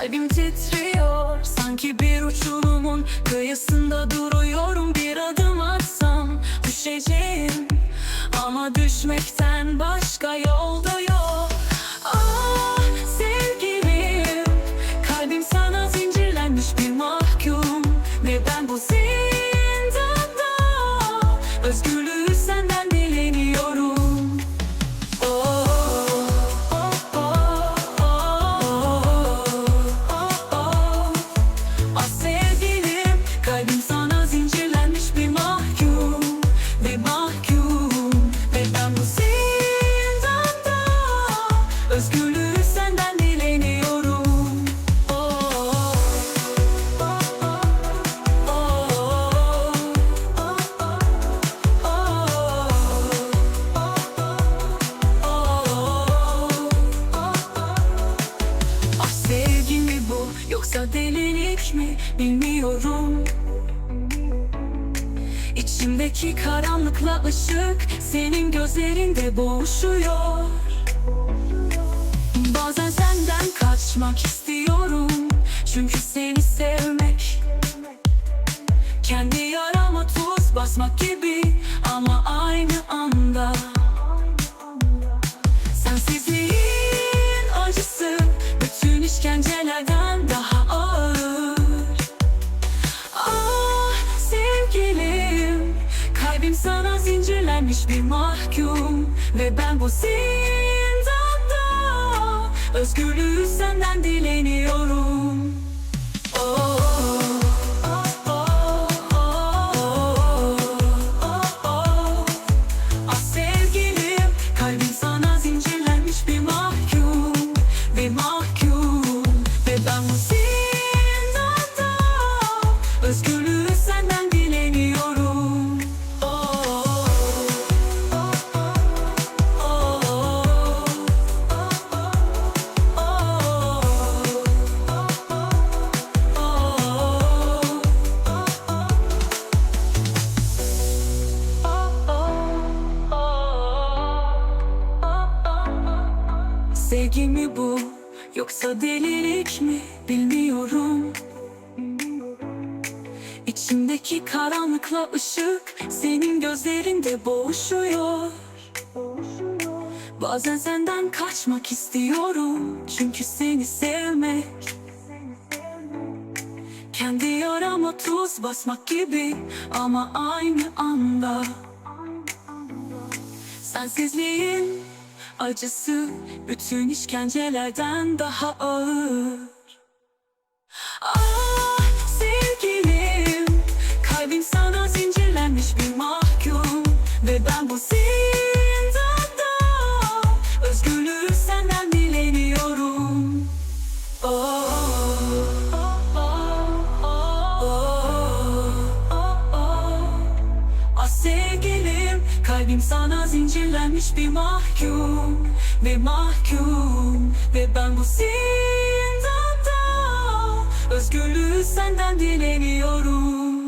Kalbim titriyor sanki bir uçurumun Kıyısında duruyorum. Bir adım atsam Düşeceğim ama düşmekten başka yolda yok. Ah sevgilim kalbim sana zincirlenmiş bir mahkum Ve bu zindanda özgürlük mi bilmiyorum. İçimdeki karanlıkla ışık senin gözlerinde boğuşuyor. Bazen senden kaçmak istiyorum Çünkü seni sevmek Kendi yarama tuz basmak gibi Ama aynı anda. Sensizliğin acısı Bütün işkencelerden Kalbim sana zincirlenmiş bir mahkum Ve ben bu zindanda Özgürlüğü senden dileniyorum Sevgi mi bu yoksa delilik mi? Bilmiyorum. İçimdeki karanlıkla ışık senin gözlerinde boğuşuyor. Bazen senden kaçmak istiyorum çünkü seni sevmek. Kendi yarama tuz basmak gibi ama aynı anda. Sensizliğin acısı. Bütün işkencelerden daha ağır zincirlenmiş bir mahkum Ve mahkum. Ve ben bu zindanda Özgürlüğü senden dileniyorum